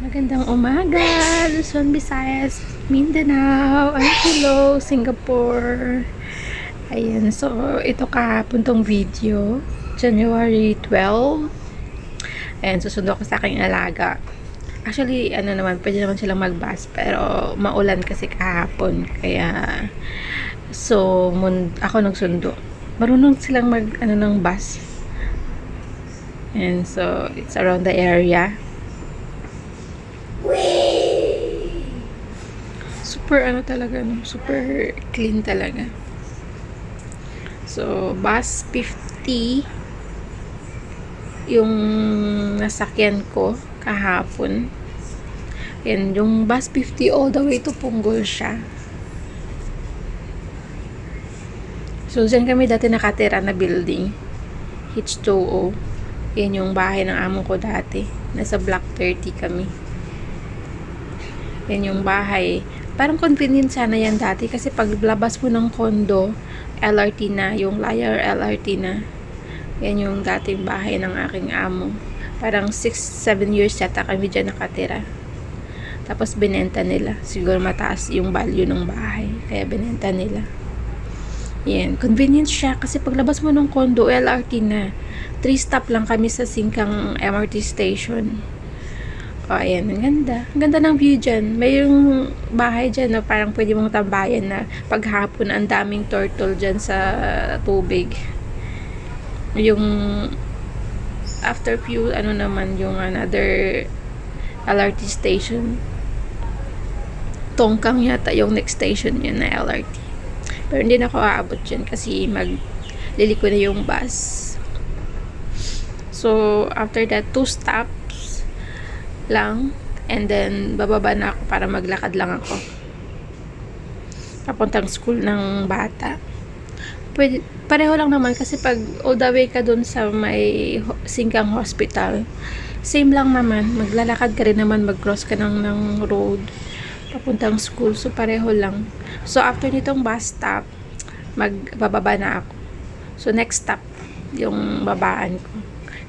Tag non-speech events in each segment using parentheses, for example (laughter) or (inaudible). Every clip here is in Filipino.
Magandang umaga, Luzon, Visayas, Mindanao, Hello, Singapore. Ayan, so ito kahapon tong video, January 12. Ayan, susundo ko sa aking alaga. Actually, ano naman, pwede naman silang magbus, pero maulan kasi kahapon. Kaya, so, mun, ako nagsundo. Marunong silang mag, ano, ng bus. And so, it's around the area. Super ano talaga no? Super clean talaga. So bus 50 yung nasakyan ko kahapon. And yung bus 50 all the way to Punggol siya. So dyan kami dati nakatira na building H2O yan yung bahay ng amo ko dati. Nasa block 30 kami. Yan yung bahay. Parang convenient sana yan dati kasi paglabas mo ng condo, LRT na, yung Liar LRT na. Yan yung dating bahay ng aking amo. Parang 6-7 years yata kami dyan nakatira. Tapos binenta nila. Siguro mataas yung value ng bahay. Kaya binenta nila. Yan. Convenient siya kasi paglabas mo ng condo, LRT na. 3 stop lang kami sa Singkang MRT station. O, ayan, ang ganda. Ang ganda ng view dyan. May yung bahay dyan na parang pwede mong tambayan na paghapon ang daming turtle dyan sa tubig. Yung after few, ano naman, yung another LRT station. Tongkang yata yung next station yun na LRT. Pero hindi na ako aabot dyan kasi mag liliko na yung bus. So, after that, two stops lang. And then, bababa na ako para maglakad lang ako. Papuntang school ng bata. Pwede, pareho lang naman kasi pag all the way ka dun sa may Singkang Hospital, same lang naman. Maglalakad ka rin naman, mag-cross ka ng, ng road papuntang school. So, pareho lang. So, after nitong bus stop, magbababa na ako. So, next stop, yung babaan ko.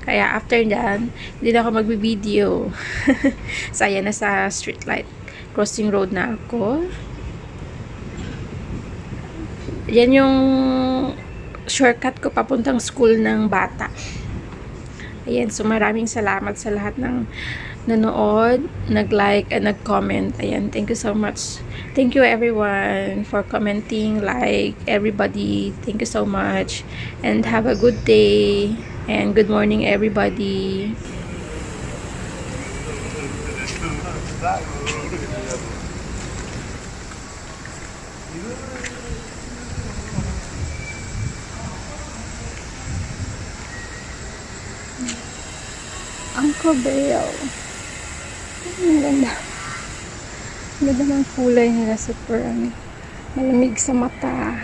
Kaya after that, hindi na ako magbibideo. (laughs) so, ayan na sa street light. Crossing road na ako. Yan yung shortcut ko papuntang school ng bata. Ayan, so maraming salamat sa lahat ng nanood, nag-like, and nag-comment. Ayan, thank you so much. Thank you everyone for commenting, like, everybody. Thank you so much. And have a good day. And good morning everybody. Uncle Bell. Ang ganda. Ang ganda ng kulay nila. Super, malamig sa mata.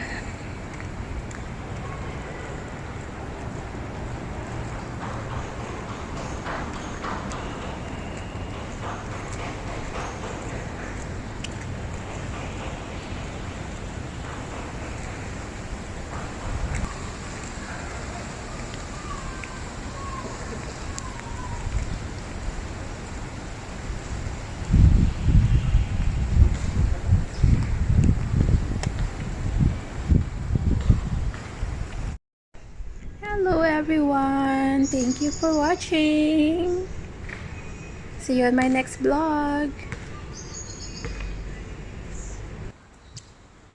Hello everyone! Thank you for watching! See you on my next vlog!